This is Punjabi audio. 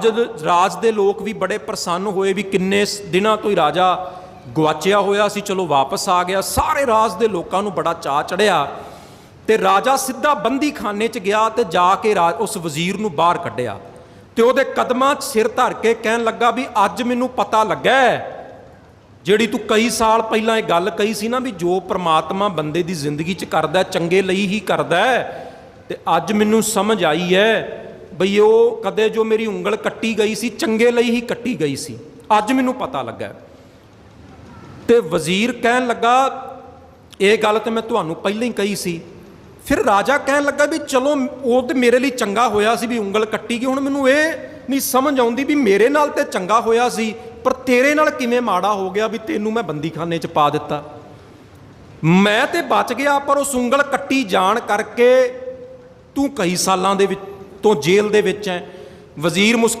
ਜਦ ਰਾਜ ਦੇ ਲੋਕ ਵੀ ਬੜੇ ਪ੍ਰਸੰਨ ਹੋਏ ਵੀ ਕਿੰਨੇ ਦਿਨਾਂ ਤੋਂ ਹੀ ਰਾਜਾ ਗਵਾਚਿਆ ਹੋਇਆ ਸੀ, ਚਲੋ ਵਾਪਸ ਆ ਗਿਆ। ਸਾਰੇ ਰਾਜ ਦੇ ਲੋਕਾਂ ਨੂੰ ਬੜਾ ਚਾਅ ਚੜਿਆ ਤੇ ਰਾਜਾ ਸਿੱਧਾ ਬੰਦੀਖਾਨੇ 'ਚ ਗਿਆ ਤੇ ਜਾ ਕੇ ਰਾ- ਉਸ ਵਜ਼ੀਰ ਨੂੰ ਬਾਹਰ ਕੱਢਿਆ। ਤੇ ਉਹਦੇ ਕਦਮਾਂ 'ਚ ਸਿਰ ਧਰ ਕੇ ਕਹਿਣ ਲੱਗਾ ਵੀ ਅੱਜ ਮੈਨੂੰ ਪਤਾ ਲੱਗਾ ਜਿਹੜੀ ਤੂੰ ਕਈ ਸਾਲ ਪਹਿਲਾਂ ਇਹ ਗੱਲ ਕਹੀ ਸੀ ਨਾ ਵੀ ਜੋ ਪ੍ਰਮਾਤਮਾ ਬੰਦੇ ਦੀ ਜ਼ਿੰਦਗੀ 'ਚ ਕਰਦਾ ਚੰਗੇ ਲਈ ਹੀ ਕਰਦਾ ਤੇ ਅੱਜ ਮੈਨੂੰ ਸਮਝ ਆਈ ਹੈ ਬਈ ਉਹ ਕਦੇ ਜੋ ਮੇਰੀ ਉਂਗਲ ਕੱਟੀ ਗਈ ਸੀ, ਚੰਗੇ ਲਈ ਹੀ ਕੱਟੀ ਗਈ ਸੀ। ਅੱਜ ਮੈਨੂੰ ਪਤਾ ਲੱਗਾ ਹੈ। ਤੇ ਵਜ਼ੀਰ ਕਹਿਣ ਲੱਗਾ, ਇਹ ਗੱਲ ਤੇ ਮੈਂ ਤੁਹਾਨੂੰ ਪਹਿਲਾਂ ਹੀ ਕਹੀ ਸੀ। ਫਿਰ ਰਾਜਾ ਕਹਿਣ ਲੱਗਾ ਵੀ ਚਲੋ, ਉਹ ਤੇ ਮੇਰੇ ਲਈ ਚੰਗਾ ਹੋਇਆ ਸੀ ਵੀ ਉਂਗਲ ਕੱਟੀ ਗਈ। ਹੁਣ ਮੈਨੂੰ ਇਹ ਨਹੀਂ ਸਮਝ ਆਉਂਦੀ ਵੀ ਮੇਰੇ ਨਾਲ ਤੇ ਚੰਗਾ ਹੋਇਆ ਸੀ, ਪਰ ਤੇਰੇ ਨਾਲ ਕਿਵੇਂ ਮਾੜਾ ਹੋ ਗਿਆ ਵੀ ਤੈਨੂੰ ਮੈਂ ਬੰਦੀਖਾਨੇ 'ਚ ਪਾ ਦਿੱਤਾ। ਮੈਂ ਤੇ ਬਚ ਗਿਆ, ਪਰ ਉਸ ਉਂਗਲ ਕੱਟੀ ਜਾਣ ਕਰਕੇ ਤੂੰ ਕਈ ਸਾਲਾਂ ਦੇ ਵਿੱਚ ਤੋਂ ਜੇਲ੍ਹ ਦੇ ਵਿੱਚ ਹੈ। ਵਜ਼ੀਰ ਮੁਸਕਰਾ